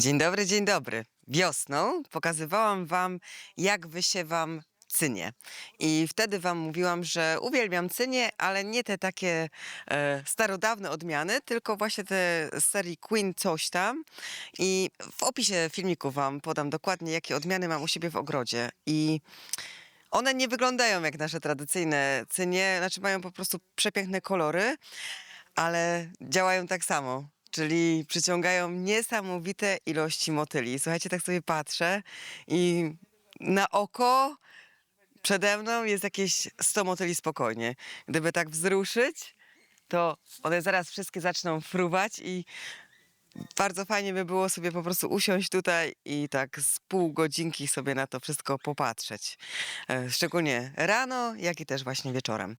Dzień dobry, dzień dobry. Wiosną pokazywałam Wam, jak wysiewam cynie. I wtedy Wam mówiłam, że uwielbiam cynie, ale nie te takie e, starodawne odmiany, tylko właśnie te z serii Queen coś tam. I w opisie filmiku Wam podam dokładnie, jakie odmiany mam u siebie w ogrodzie. I one nie wyglądają jak nasze tradycyjne cynie, znaczy mają po prostu przepiękne kolory, ale działają tak samo. Czyli przyciągają niesamowite ilości motyli. Słuchajcie, tak sobie patrzę i na oko przede mną jest jakieś 100 motyli spokojnie. Gdyby tak wzruszyć, to one zaraz wszystkie zaczną fruwać i bardzo fajnie by było sobie po prostu usiąść tutaj i tak z pół godzinki sobie na to wszystko popatrzeć. E, Szczególnie rano, jak i też właśnie wieczorem.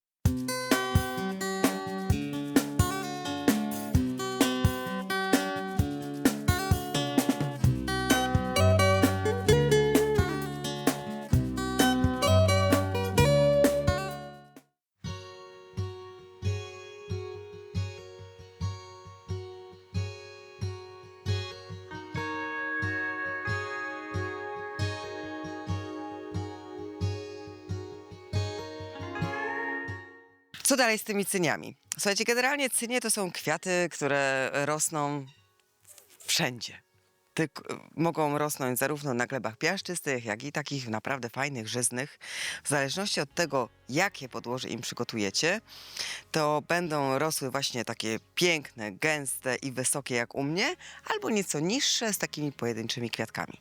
Co dalej z tymi cyniami? Słuchajcie, generalnie cynie to są kwiaty, które rosną wszędzie. Mogą rosnąć zarówno na glebach piaszczystych, jak i takich naprawdę fajnych, żyznych. W zależności od tego, jakie podłoże im przygotujecie, to będą rosły właśnie takie piękne, gęste i wysokie jak u mnie, albo nieco niższe z takimi pojedynczymi kwiatkami.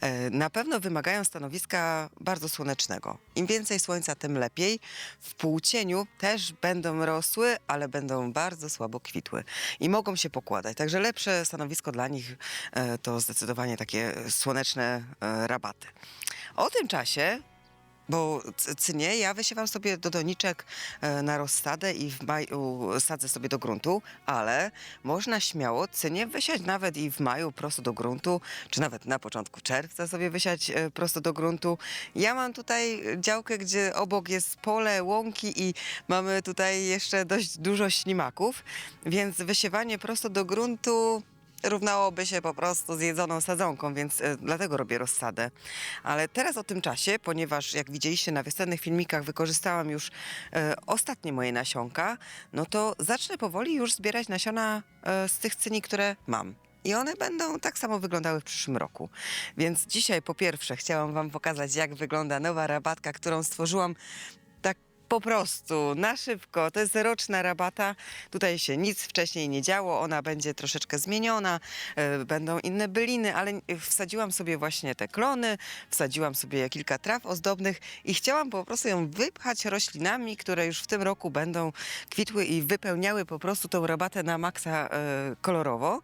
E, Na pewno wymagają stanowiska bardzo słonecznego. Im więcej słońca, tym lepiej. W półcieniu też będą rosły, ale będą bardzo słabo kwitły i mogą się pokładać. Także lepsze stanowisko dla nich e, zdecydowanie takie słoneczne e, rabaty. O tym czasie bo cynie ja wysiewam sobie do doniczek e, na rozsadę i w maju sadzę sobie do gruntu, ale można śmiało cynie wysiać nawet i w maju prosto do gruntu, czy nawet na początku czerwca sobie wysiać e, prosto do gruntu. Ja mam tutaj działkę, gdzie obok jest pole, łąki i mamy tutaj jeszcze dość dużo ślimaków, więc wysiewanie prosto do gruntu równałoby się po prostu z jedzoną sadzonką, więc e, dlatego robię rozsadę. Ale teraz o tym czasie, ponieważ jak widzieliście na wiosennych filmikach wykorzystałam już e, ostatnie moje nasionka, no to zacznę powoli już zbierać nasiona e, z tych cyni, które mam. I one będą tak samo wyglądały w przyszłym roku. Więc dzisiaj po pierwsze chciałam Wam pokazać, jak wygląda nowa rabatka, którą stworzyłam po prostu, na szybko. To jest roczna rabata. Tutaj się nic wcześniej nie działo. Ona będzie troszeczkę zmieniona. e, Będą inne byliny, ale wsadziłam sobie właśnie te klony, wsadziłam sobie kilka traw ozdobnych i chciałam po prostu ją wypchać roślinami, które już w tym roku będą kwitły i wypełniały po prostu tą rabatę na maksa e, kolorowo.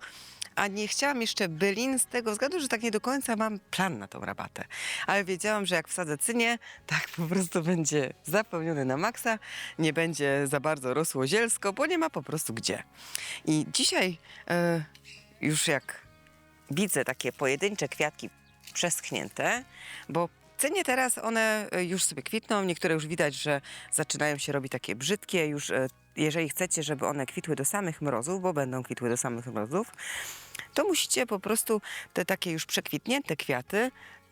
A nie chciałam jeszcze bylin z tego względu, że tak nie do końca mam plan na tą rabatę. Ale wiedziałam, że jak wsadzę cynię, tak po prostu będzie zapełniony na maksa, nie będzie za bardzo rosło zielsko, bo nie ma po prostu gdzie. I dzisiaj e, już jak widzę takie pojedyncze kwiatki przeschnięte, bo Cynie teraz one e, już sobie kwitną, niektóre już widać, że zaczynają się robić takie brzydkie, już e, jeżeli chcecie, żeby one kwitły do samych mrozów, bo będą kwitły do samych mrozów, to musicie po prostu te takie już przekwitnięte kwiaty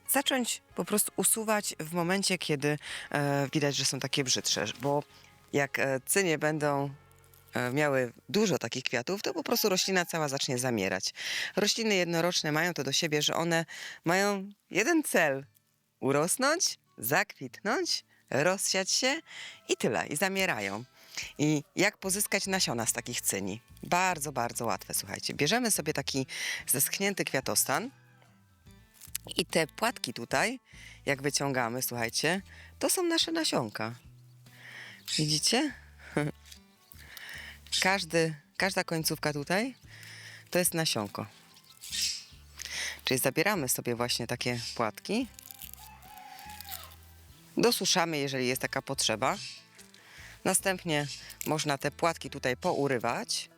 zacząć po prostu usuwać w momencie, kiedy e, widać, że są takie brzydsze, bo jak e, cynie będą e, miały dużo takich kwiatów, to po prostu roślina cała zacznie zamierać. Rośliny jednoroczne mają to do siebie, że one mają jeden cel: urosnąć, zakwitnąć, rozsiać się i tyle, i zamierają. I jak pozyskać nasiona z takich cyni? Bardzo, bardzo łatwe, słuchajcie. Bierzemy sobie taki zeschnięty kwiatostan i te płatki tutaj, jak wyciągamy, słuchajcie, to są nasze nasionka. Widzicie? Każdy, każda końcówka tutaj to jest nasionko. Czyli zabieramy sobie właśnie takie płatki, dosuszamy, jeżeli jest taka potrzeba. Następnie można te płatki tutaj pourywać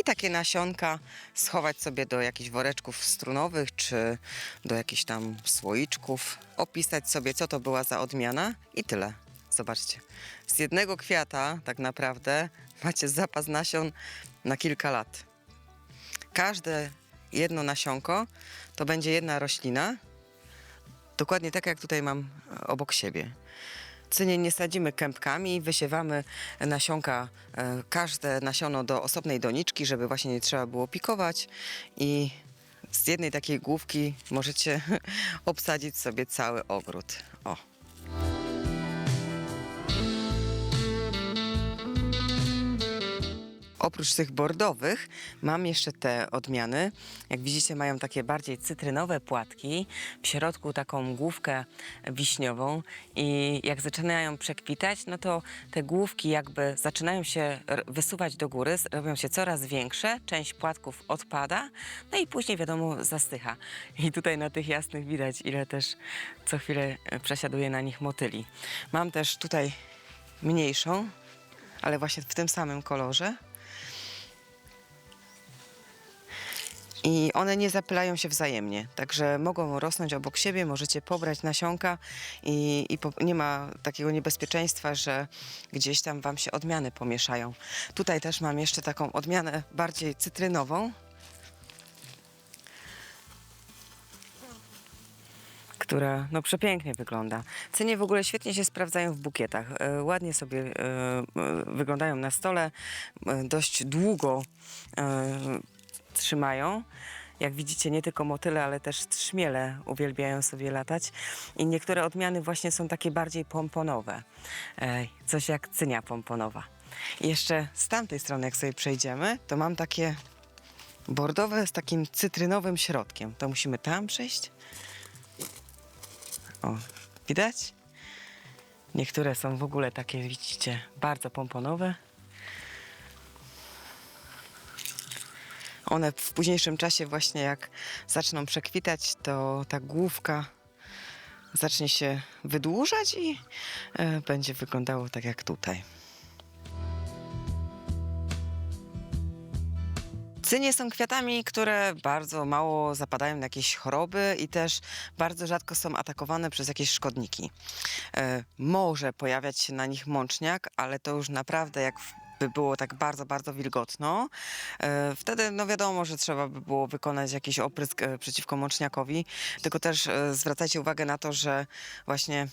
i takie nasionka schować sobie do jakichś woreczków strunowych czy do jakichś tam słoiczków, opisać sobie, co to była za odmiana i tyle. Zobaczcie, z jednego kwiata tak naprawdę macie zapas nasion na kilka lat. Każde jedno nasionko to będzie jedna roślina, dokładnie tak jak tutaj mam obok siebie. Cynie nie sadzimy kępkami, wysiewamy nasionka, e, każde nasiono do osobnej doniczki, żeby właśnie nie trzeba było pikować i z jednej takiej główki możecie obsadzić sobie cały ogród. O. Oprócz tych bordowych mam jeszcze te odmiany. Jak widzicie, mają takie bardziej cytrynowe płatki, w środku taką główkę wiśniową i jak zaczynają przekwitać, no to te główki jakby zaczynają się wysuwać do góry, robią się coraz większe, część płatków odpada, no i później wiadomo zastycha. I tutaj na tych jasnych widać, ile też co chwilę e, przesiaduje na nich motyli. Mam też tutaj mniejszą, ale właśnie w tym samym kolorze. I one nie zapylają się wzajemnie, także mogą rosnąć obok siebie, możecie pobrać nasionka i, i po, nie ma takiego niebezpieczeństwa, że gdzieś tam wam się odmiany pomieszają. Tutaj też mam jeszcze taką odmianę bardziej cytrynową. która no, przepięknie wygląda. Cenie w ogóle świetnie się sprawdzają w bukietach. E, ładnie sobie e, e, wyglądają na stole, e, dość długo e, trzymają. Jak widzicie, nie tylko motyle, ale też trzmiele uwielbiają sobie latać. I niektóre odmiany właśnie są takie bardziej pomponowe. E, coś jak cynia pomponowa. I jeszcze z tamtej strony, jak sobie przejdziemy, to mam takie bordowe z takim cytrynowym środkiem. To musimy tam przejść. O, widać? Niektóre są w ogóle takie, widzicie, bardzo pomponowe. One w późniejszym czasie właśnie jak zaczną przekwitać, to ta główka zacznie się wydłużać i e, będzie wyglądało tak jak tutaj. Cynie są kwiatami, które bardzo mało zapadają na jakieś choroby i też bardzo rzadko są atakowane przez jakieś szkodniki. E, może pojawiać się na nich mączniak, ale to już naprawdę jak by było tak bardzo, bardzo wilgotno, e, wtedy no wiadomo, że trzeba by było wykonać jakiś oprysk e, przeciwko mączniakowi, tylko też e, zwracajcie uwagę na to, że właśnie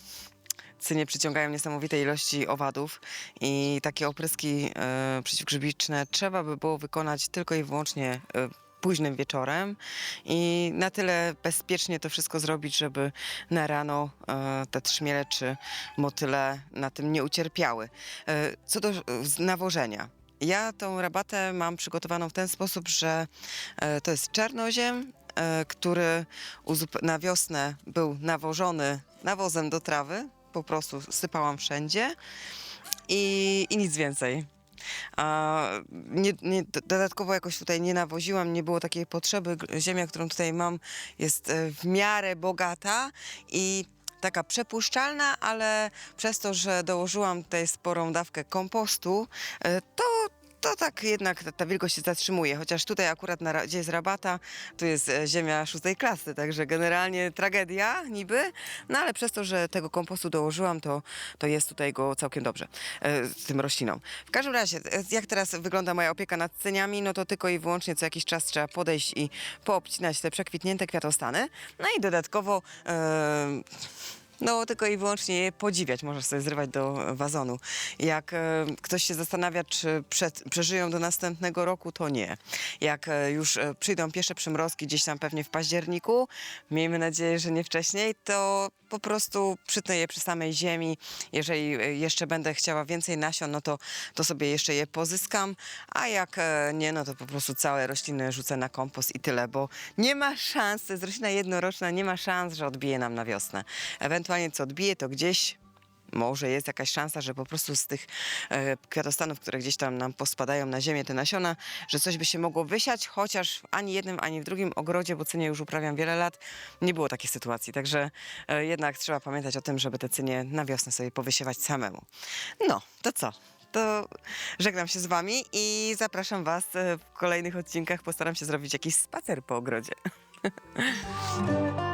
cynie przyciągają niesamowite ilości owadów i takie opryski przeciwgrzybiczne trzeba by było wykonać tylko i wyłącznie późnym wieczorem i na tyle bezpiecznie to wszystko zrobić, żeby na rano e, te trzmiele czy motyle na tym nie ucierpiały. E, co do e, nawożenia. Ja tą rabatę mam przygotowaną w ten sposób, że to jest czarnoziem, który na wiosnę był nawożony nawozem do trawy, po prostu sypałam wszędzie i, i nic więcej. A nie, nie, do- dodatkowo jakoś tutaj nie nawoziłam, nie było takiej potrzeby. Ziemia, którą tutaj mam, jest e, w miarę bogata i taka przepuszczalna, ale przez to, że dołożyłam tutaj sporą dawkę kompostu, e, to, to tak jednak ta, ta się zatrzymuje. Chociaż tutaj akurat, na, gdzie jest rabata, tu jest e, ziemia szóstej klasy, także generalnie tragedia niby, no ale przez to, że tego kompostu dołożyłam, to, to jest tutaj go całkiem dobrze e, z tym roślinom. W każdym razie, e, jak teraz wygląda moja opieka nad cyniami, no to tylko i wyłącznie co jakiś czas trzeba podejść i poobcinać te przekwitnięte kwiatostany, no i dodatkowo e, no, tylko i wyłącznie je podziwiać, możesz sobie zrywać do wazonu. Jak e, ktoś się zastanawia, czy przed, przeżyją do następnego roku, to nie. Jak e, już e, przyjdą pierwsze przymrozki gdzieś tam pewnie w październiku, miejmy nadzieję, że nie wcześniej, to po prostu przytnę je przy samej ziemi. Jeżeli e, jeszcze będę chciała więcej nasion, no to, to sobie jeszcze je pozyskam, a jak e, nie, no to po prostu całe rośliny rzucę na kompost i tyle, bo nie ma szans, to jest roślina jednoroczna, nie ma szans, że odbije nam na wiosnę. Ewentualnie co odbije, to gdzieś może jest jakaś szansa, że po prostu z tych e, kwiatostanów, które gdzieś tam nam pospadają na ziemię, te nasiona, że coś by się mogło wysiać, chociaż ani jednym, ani w drugim ogrodzie, bo cynie już uprawiam wiele lat, nie było takiej sytuacji. Także e, jednak trzeba pamiętać o tym, żeby te cynie na wiosnę sobie powysiewać samemu. No, to co? To żegnam się z wami i zapraszam was e, w kolejnych odcinkach. Postaram się zrobić jakiś spacer po ogrodzie.